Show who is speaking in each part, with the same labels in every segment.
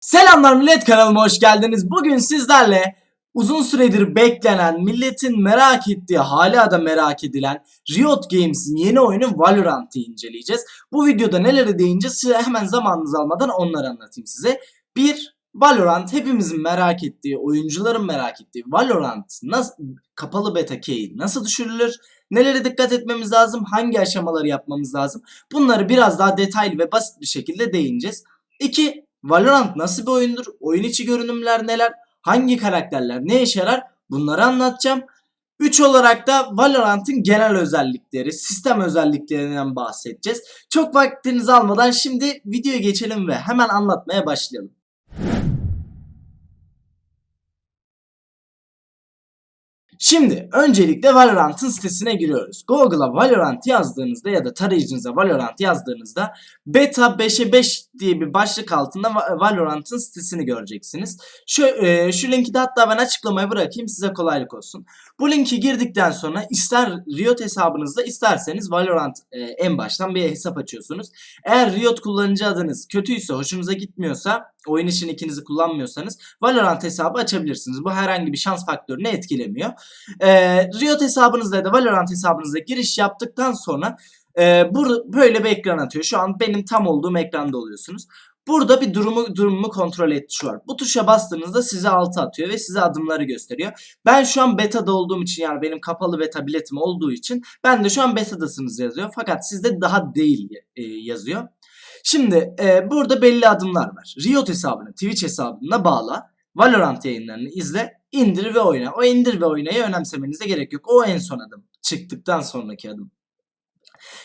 Speaker 1: Selamlar millet kanalıma hoş geldiniz. Bugün sizlerle uzun süredir beklenen, milletin merak ettiği, hala da merak edilen Riot Games'in yeni oyunu Valorant'ı inceleyeceğiz. Bu videoda neleri değince size hemen zamanınızı almadan onları anlatayım size. 1. Valorant hepimizin merak ettiği, oyuncuların merak ettiği Valorant nasıl kapalı beta key nasıl düşürülür? Nelere dikkat etmemiz lazım? Hangi aşamaları yapmamız lazım? Bunları biraz daha detaylı ve basit bir şekilde değineceğiz. 2. Valorant nasıl bir oyundur? Oyun içi görünümler neler? Hangi karakterler ne işe yarar? Bunları anlatacağım. 3 olarak da Valorant'ın genel özellikleri, sistem özelliklerinden bahsedeceğiz. Çok vaktinizi almadan şimdi videoya geçelim ve hemen anlatmaya başlayalım. Şimdi öncelikle Valorant'ın sitesine giriyoruz. Google'a Valorant yazdığınızda ya da tarayıcınıza Valorant yazdığınızda Beta 5'e 5 diye bir başlık altında Va- Valorant'ın sitesini göreceksiniz. Şu, e, şu linki de hatta ben açıklamaya bırakayım size kolaylık olsun. Bu linki girdikten sonra ister Riot hesabınızda isterseniz Valorant e, en baştan bir hesap açıyorsunuz. Eğer Riot kullanıcı adınız kötüyse, hoşunuza gitmiyorsa, oyun için ikinizi kullanmıyorsanız Valorant hesabı açabilirsiniz. Bu herhangi bir şans faktörünü etkilemiyor. Ee, Riot hesabınızda ya da Valorant hesabınızda giriş yaptıktan sonra e, bur- böyle bir ekran atıyor. Şu an benim tam olduğum ekranda oluyorsunuz. Burada bir durumu durumumu kontrol et tuşu var. Bu tuşa bastığınızda size altı atıyor ve size adımları gösteriyor. Ben şu an beta'da olduğum için yani benim kapalı beta biletim olduğu için ben de şu an beta'dasınız yazıyor. Fakat sizde daha değil e, yazıyor. Şimdi e, burada belli adımlar var. Riot hesabını Twitch hesabına bağla. Valorant yayınlarını izle, indir ve oyna. O indir ve oynayı önemsemenize gerek yok. O en son adım. Çıktıktan sonraki adım.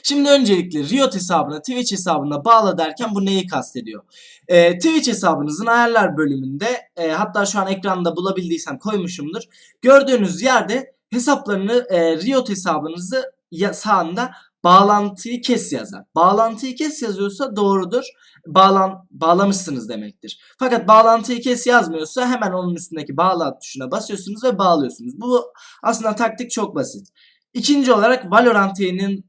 Speaker 1: Şimdi öncelikle Riot hesabına Twitch hesabına bağla derken bu neyi kastediyor? Ee, Twitch hesabınızın ayarlar bölümünde e, hatta şu an ekranda bulabildiysem koymuşumdur. Gördüğünüz yerde hesaplarını e, Riot hesabınızı sağında bağlantıyı kes yazar. Bağlantıyı kes yazıyorsa doğrudur. Bağlan bağlamışsınız demektir. Fakat bağlantıyı kes yazmıyorsa hemen onun üstündeki bağlat tuşuna basıyorsunuz ve bağlıyorsunuz. Bu aslında taktik çok basit. İkinci olarak Valorant yayının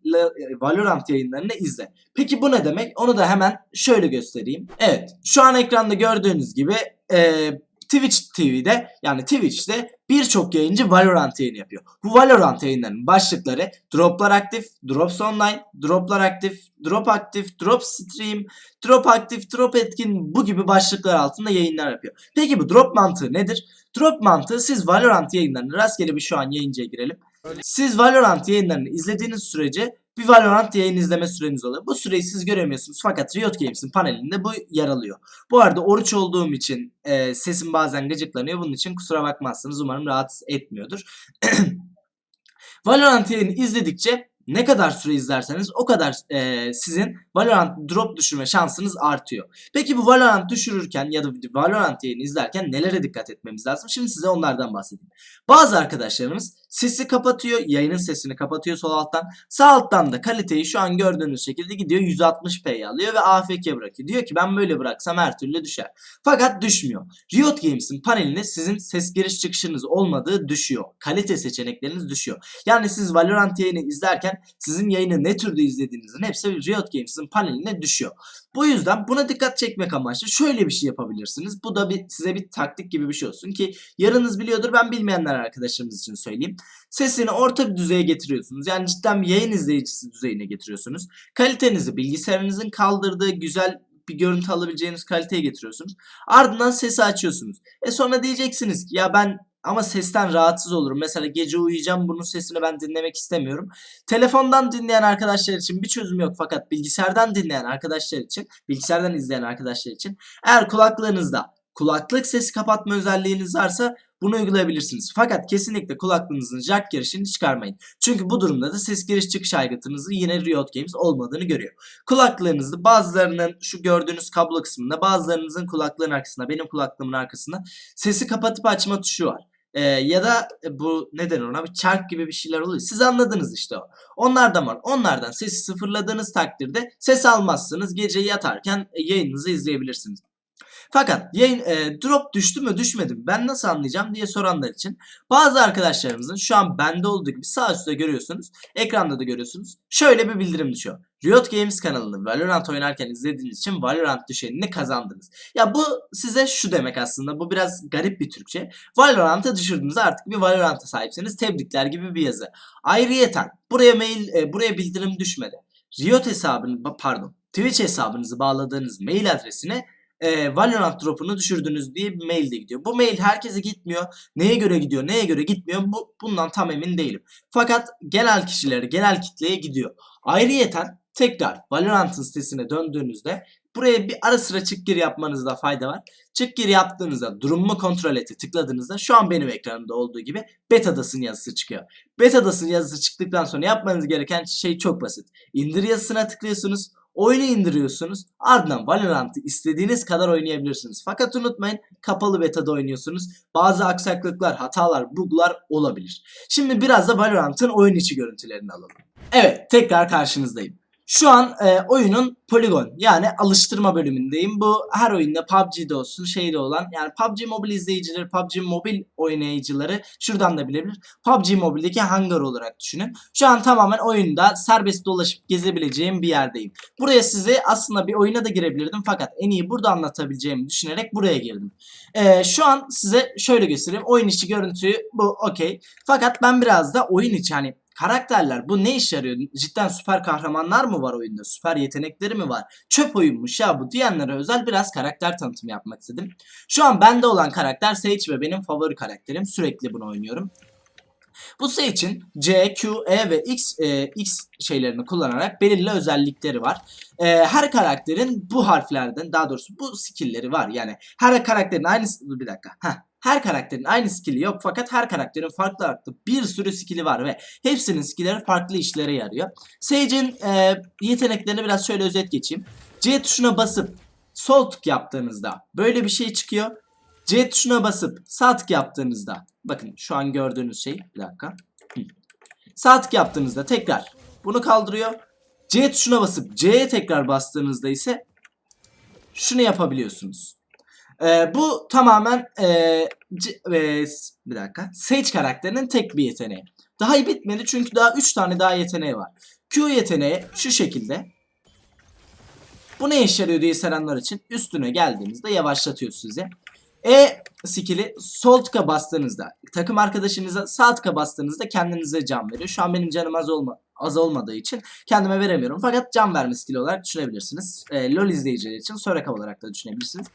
Speaker 1: Valorant yayınlarını izle. Peki bu ne demek? Onu da hemen şöyle göstereyim. Evet, şu an ekranda gördüğünüz gibi e, Twitch TV'de yani Twitch'te birçok yayıncı Valorant yayını yapıyor. Bu Valorant yayınlarının başlıkları Droplar Aktif, Drops Online, Droplar Aktif, Drop Aktif, Drop Stream, Drop Aktif, Drop Etkin bu gibi başlıklar altında yayınlar yapıyor. Peki bu drop mantığı nedir? Drop mantığı siz Valorant yayınlarını rastgele bir şu an yayıncıya girelim. Siz Valorant yayınlarını izlediğiniz sürece bir Valorant yayın izleme süreniz oluyor. Bu süreyi siz göremiyorsunuz fakat Riot Games'in panelinde bu yer alıyor. Bu arada oruç olduğum için e, sesim bazen gıcıklanıyor. Bunun için kusura bakmazsınız. Umarım rahatsız etmiyordur. Valorant yayını izledikçe ne kadar süre izlerseniz o kadar e, sizin Valorant drop düşürme şansınız artıyor. Peki bu Valorant düşürürken ya da Valorant yayını izlerken nelere dikkat etmemiz lazım? Şimdi size onlardan bahsedeyim. Bazı arkadaşlarımız sesi kapatıyor, yayının sesini kapatıyor sol alttan. Sağ alttan da kaliteyi şu an gördüğünüz şekilde gidiyor 160p'ye alıyor ve AFK bırakıyor. Diyor ki ben böyle bıraksam her türlü düşer. Fakat düşmüyor. Riot Games'in panelinde sizin ses giriş çıkışınız olmadığı düşüyor. Kalite seçenekleriniz düşüyor. Yani siz Valorant yayını izlerken sizin yayını ne türde izlediğinizin hepsi Riot Games'in paneline düşüyor. Bu yüzden buna dikkat çekmek amaçlı şöyle bir şey yapabilirsiniz. Bu da bir, size bir taktik gibi bir şey olsun ki yarınız biliyordur ben bilmeyenler arkadaşlarımız için söyleyeyim. Sesini orta bir düzeye getiriyorsunuz. Yani cidden bir yayın izleyicisi düzeyine getiriyorsunuz. Kalitenizi bilgisayarınızın kaldırdığı güzel bir görüntü alabileceğiniz kaliteye getiriyorsunuz. Ardından sesi açıyorsunuz. E sonra diyeceksiniz ki ya ben ama sesten rahatsız olurum. Mesela gece uyuyacağım bunun sesini ben dinlemek istemiyorum. Telefondan dinleyen arkadaşlar için bir çözüm yok fakat bilgisayardan dinleyen arkadaşlar için, bilgisayardan izleyen arkadaşlar için eğer kulaklığınızda kulaklık sesi kapatma özelliğiniz varsa bunu uygulayabilirsiniz. Fakat kesinlikle kulaklığınızın jack girişini çıkarmayın. Çünkü bu durumda da ses giriş çıkış aygıtınızı yine Riot Games olmadığını görüyor. Kulaklığınızda bazılarının şu gördüğünüz kablo kısmında bazılarınızın kulaklığın arkasında benim kulaklığımın arkasında sesi kapatıp açma tuşu var. Ee, ya da bu neden ona bir çark gibi bir şeyler oluyor. Siz anladınız işte o. Onlardan var. Onlardan sesi sıfırladığınız takdirde ses almazsınız. Gece yatarken e, yayınınızı izleyebilirsiniz. Fakat yayın e, drop düştü mü düşmedi mi ben nasıl anlayacağım diye soranlar için bazı arkadaşlarımızın şu an bende olduğu gibi sağ üstte görüyorsunuz ekranda da görüyorsunuz şöyle bir bildirim düşüyor. Riot Games kanalını Valorant oynarken izlediğiniz için Valorant düşenini kazandınız. Ya bu size şu demek aslında. Bu biraz garip bir Türkçe. Valorant'a düşürdüğünüzde artık bir Valorant'a sahipsiniz. Tebrikler gibi bir yazı. Ayrıyeten buraya mail e, buraya bildirim düşmedi. Riot hesabını pardon Twitch hesabınızı bağladığınız mail adresine e, Valorant drop'unu düşürdünüz diye bir mail de gidiyor. Bu mail herkese gitmiyor. Neye göre gidiyor, neye göre gitmiyor bu, bundan tam emin değilim. Fakat genel kişilere, genel kitleye gidiyor. Ayrıyeten tekrar Valorant'ın sitesine döndüğünüzde buraya bir ara sıra çık gir yapmanızda fayda var. Çık gir yaptığınızda durumumu kontrol eti tıkladığınızda şu an benim ekranımda olduğu gibi betadasın yazısı çıkıyor. Betadasın yazısı çıktıktan sonra yapmanız gereken şey çok basit. İndir yazısına tıklıyorsunuz. Oyunu indiriyorsunuz. Ardından Valorant'ı istediğiniz kadar oynayabilirsiniz. Fakat unutmayın kapalı betada oynuyorsunuz. Bazı aksaklıklar, hatalar, buglar olabilir. Şimdi biraz da Valorant'ın oyun içi görüntülerini alalım. Evet tekrar karşınızdayım. Şu an e, oyunun poligon yani alıştırma bölümündeyim. Bu her oyunda PUBG'de olsun şeyde olan yani PUBG Mobile izleyicileri, PUBG Mobile oynayıcıları şuradan da bilebilir. PUBG Mobile'deki hangar olarak düşünün. Şu an tamamen oyunda serbest dolaşıp gezebileceğim bir yerdeyim. Buraya size aslında bir oyuna da girebilirdim fakat en iyi burada anlatabileceğimi düşünerek buraya girdim. E, şu an size şöyle göstereyim. Oyun içi görüntüyü bu okey. Fakat ben biraz da oyun içi hani karakterler bu ne işe yarıyor? Cidden süper kahramanlar mı var oyunda? Süper yetenekleri mi var? Çöp oyunmuş ya bu diyenlere özel biraz karakter tanıtımı yapmak istedim. Şu an bende olan karakter Sage ve benim favori karakterim. Sürekli bunu oynuyorum. Bu Sage'in C, Q, E ve X, e, X şeylerini kullanarak belirli özellikleri var. E, her karakterin bu harflerden daha doğrusu bu skill'leri var. Yani her karakterin aynı bir dakika. Heh. Her karakterin aynı skill'i yok fakat her karakterin farklı farklı bir sürü skill'i var ve hepsinin skill'leri farklı işlere yarıyor. Sage'in e, yeteneklerini biraz şöyle özet geçeyim. C tuşuna basıp sol tık yaptığınızda böyle bir şey çıkıyor. C tuşuna basıp sağ tık yaptığınızda bakın şu an gördüğünüz şey bir dakika. Sağ tık yaptığınızda tekrar bunu kaldırıyor. C tuşuna basıp C'ye tekrar bastığınızda ise şunu yapabiliyorsunuz. Ee, bu tamamen ee, C- ee, bir dakika. Sage karakterinin tek bir yeteneği. Daha iyi bitmedi çünkü daha 3 tane daha yeteneği var. Q yeteneği şu şekilde. Bu ne işe yarıyor diye soranlar için üstüne geldiğinizde yavaşlatıyor sizi. E skill'i sol tıka bastığınızda takım arkadaşınıza sağ tıka bastığınızda kendinize can veriyor. Şu an benim canım az olma az olmadığı için kendime veremiyorum. Fakat can verme skill'i olarak düşünebilirsiniz. E, LoL izleyicileri için Soraka olarak da düşünebilirsiniz.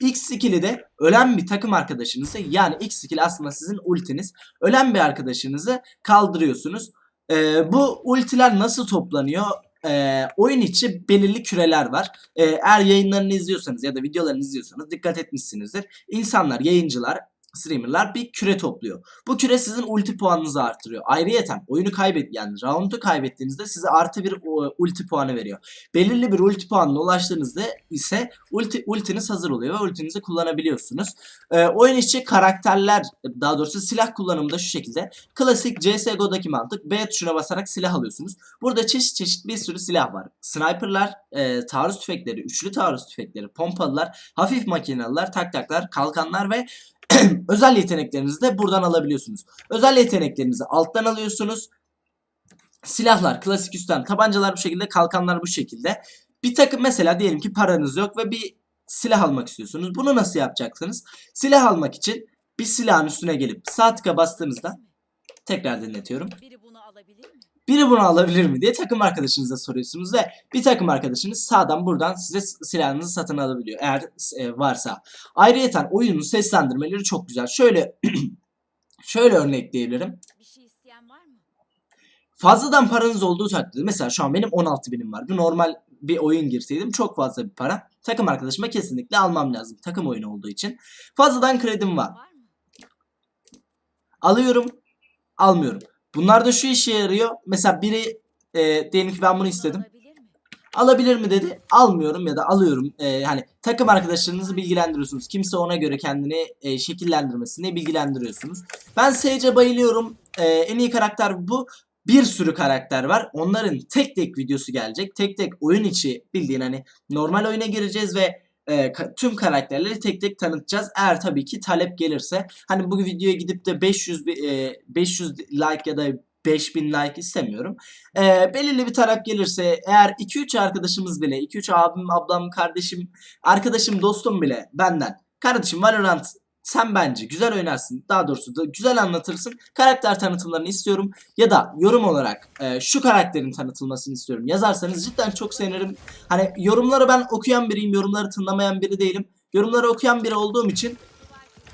Speaker 1: X skill'i de ölen bir takım arkadaşınızı yani X skill aslında sizin ultiniz. Ölen bir arkadaşınızı kaldırıyorsunuz. E, bu ultiler nasıl toplanıyor? E, oyun içi belirli küreler var. E, eğer yayınlarını izliyorsanız ya da videolarını izliyorsanız dikkat etmişsinizdir. İnsanlar, yayıncılar, streamerlar bir küre topluyor. Bu küre sizin ulti puanınızı artırıyor. Ayrıyeten oyunu kaybet yani roundu kaybettiğinizde size artı bir ulti puanı veriyor. Belirli bir ulti puanına ulaştığınızda ise ulti ultiniz hazır oluyor ve ultinizi kullanabiliyorsunuz. E, oyun içi karakterler daha doğrusu silah kullanımı da şu şekilde. Klasik CSGO'daki mantık B tuşuna basarak silah alıyorsunuz. Burada çeşit çeşit bir sürü silah var. Sniperlar, e, taarruz tüfekleri, üçlü taarruz tüfekleri, pompalılar, hafif makinalılar, tak taklar, kalkanlar ve özel yeteneklerinizi de buradan alabiliyorsunuz. Özel yeteneklerinizi alttan alıyorsunuz. Silahlar klasik üstten, tabancalar bu şekilde, kalkanlar bu şekilde. Bir takım mesela diyelim ki paranız yok ve bir silah almak istiyorsunuz. Bunu nasıl yapacaksınız? Silah almak için bir silahın üstüne gelip sağ tıka bastığınızda tekrar dinletiyorum.
Speaker 2: Biri bunu alabilir mi?
Speaker 1: Biri bunu alabilir mi diye takım arkadaşınıza soruyorsunuz ve bir takım arkadaşınız sağdan buradan size silahınızı satın alabiliyor eğer e, varsa. Ayrıyeten oyunun seslendirmeleri çok güzel. Şöyle şöyle örnekleyebilirim.
Speaker 2: Şey?
Speaker 1: Fazladan paranız olduğu takdirde mesela şu an benim 16 binim var. Bir normal bir oyun girseydim çok fazla bir para. Takım arkadaşıma kesinlikle almam lazım. Takım oyunu olduğu için. Fazladan kredim var. Alıyorum, almıyorum. Bunlar da şu işe yarıyor. Mesela biri e, diyelim ki ben bunu istedim.
Speaker 2: alabilir mi?
Speaker 1: Dedi. Almıyorum ya da alıyorum. Ee, hani takım arkadaşlarınızı bilgilendiriyorsunuz. Kimse ona göre kendini e, şekillendirmesini bilgilendiriyorsunuz. Ben Sage'e bayılıyorum. Ee, en iyi karakter bu. Bir sürü karakter var. Onların tek tek videosu gelecek. Tek tek oyun içi bildiğin hani normal oyuna gireceğiz ve e, tüm karakterleri tek tek tanıtacağız. Eğer tabii ki talep gelirse. Hani bu videoya gidip de 500 bi- e, 500 like ya da 5000 like istemiyorum. Ee, belirli bir talep gelirse eğer 2-3 arkadaşımız bile 2-3 abim, ablam, kardeşim, arkadaşım, dostum bile benden kardeşim Valorant sen bence güzel oynarsın. Daha doğrusu da güzel anlatırsın. Karakter tanıtımlarını istiyorum. Ya da yorum olarak e, şu karakterin tanıtılmasını istiyorum. Yazarsanız cidden çok sevinirim. Hani yorumları ben okuyan biriyim. Yorumları tınlamayan biri değilim. Yorumları okuyan biri olduğum için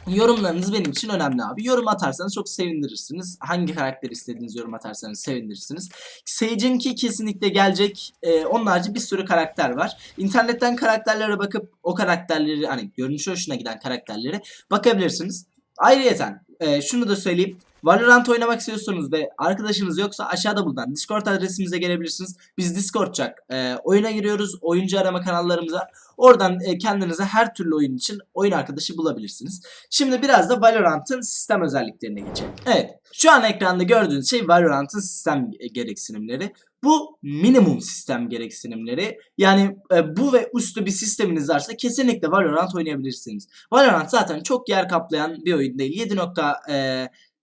Speaker 1: Yorumlarınız benim için önemli abi. Yorum atarsanız çok sevindirirsiniz. Hangi karakter istediğiniz yorum atarsanız sevindirirsiniz. Sage'inki kesinlikle gelecek. Ee, onun bir sürü karakter var. İnternetten karakterlere bakıp o karakterleri hani görünüşü hoşuna giden karakterlere bakabilirsiniz. Ayrıyeten e, şunu da söyleyeyim. Valorant oynamak istiyorsanız ve arkadaşınız yoksa aşağıda bulunan Discord adresimize gelebilirsiniz. Biz Discord'cak e, oyuna giriyoruz. Oyuncu arama kanallarımıza. Oradan e, kendinize her türlü oyun için oyun arkadaşı bulabilirsiniz. Şimdi biraz da Valorant'ın sistem özelliklerine geçelim. Evet. Şu an ekranda gördüğünüz şey Valorant'ın sistem gereksinimleri. Bu minimum sistem gereksinimleri. Yani e, bu ve üstü bir sisteminiz varsa kesinlikle Valorant oynayabilirsiniz. Valorant zaten çok yer kaplayan bir oyun değil. 7.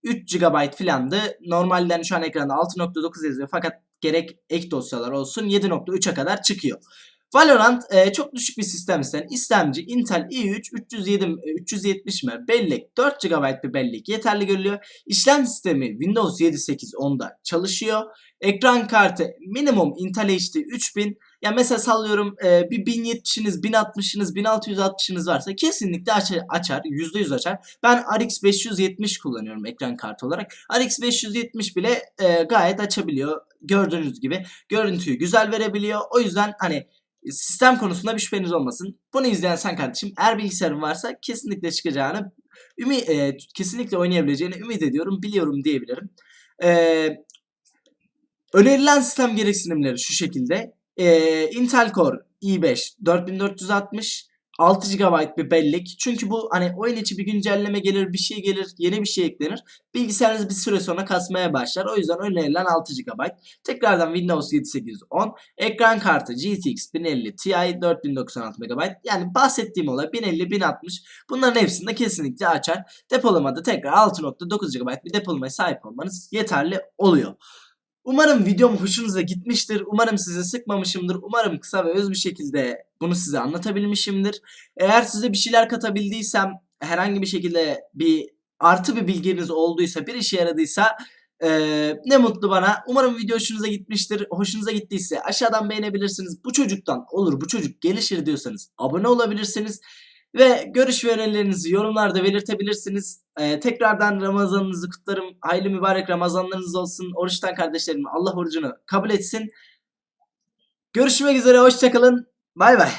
Speaker 1: 3 GB filandı. Normalden şu an ekranda 6.9 yazıyor fakat gerek ek dosyalar olsun 7.3'e kadar çıkıyor. Valorant e, çok düşük bir sistem isteyen istemci Intel i3 307 e, 370 mi bellek 4 GB bir bellek yeterli görülüyor. İşlem sistemi Windows 7 8 10'da çalışıyor. Ekran kartı minimum Intel HD 3000 ya mesela sallıyorum e, bir 1070'iniz, 1060'ınız, 1660'ınız varsa kesinlikle açar, açar, %100 açar. Ben RX 570 kullanıyorum ekran kartı olarak. RX 570 bile e, gayet açabiliyor. Gördüğünüz gibi görüntüyü güzel verebiliyor. O yüzden hani sistem konusunda bir şüpheniz olmasın. Bunu izleyen sen kardeşim eğer bilgisayarın varsa kesinlikle çıkacağını ümi, e, kesinlikle oynayabileceğini ümit ediyorum, biliyorum diyebilirim. E, önerilen sistem gereksinimleri şu şekilde. E, Intel Core i5 4460 6 GB bir bellek. Çünkü bu hani oyun içi bir güncelleme gelir, bir şey gelir, yeni bir şey eklenir. Bilgisayarınız bir süre sonra kasmaya başlar. O yüzden önerilen 6 GB. Tekrardan Windows 7 8 10. Ekran kartı GTX 1050 Ti 4096 MB. Yani bahsettiğim olay 1050 1060. Bunların hepsini de kesinlikle açar. Depolamada tekrar 6.9 GB bir depolamaya sahip olmanız yeterli oluyor. Umarım videom hoşunuza gitmiştir. Umarım sizi sıkmamışımdır. Umarım kısa ve öz bir şekilde bunu size anlatabilmişimdir. Eğer size bir şeyler katabildiysem, herhangi bir şekilde bir artı bir bilginiz olduysa, bir işe yaradıysa eee, ne mutlu bana. Umarım video hoşunuza gitmiştir. Hoşunuza gittiyse aşağıdan beğenebilirsiniz. Bu çocuktan olur, bu çocuk gelişir diyorsanız abone olabilirsiniz. Ve görüş ve önerilerinizi yorumlarda belirtebilirsiniz. Ee, tekrardan Ramazanınızı kutlarım. Hayırlı mübarek Ramazanlarınız olsun. Oruçtan kardeşlerim Allah orucunu kabul etsin. Görüşmek üzere. Hoşçakalın. Bay bay.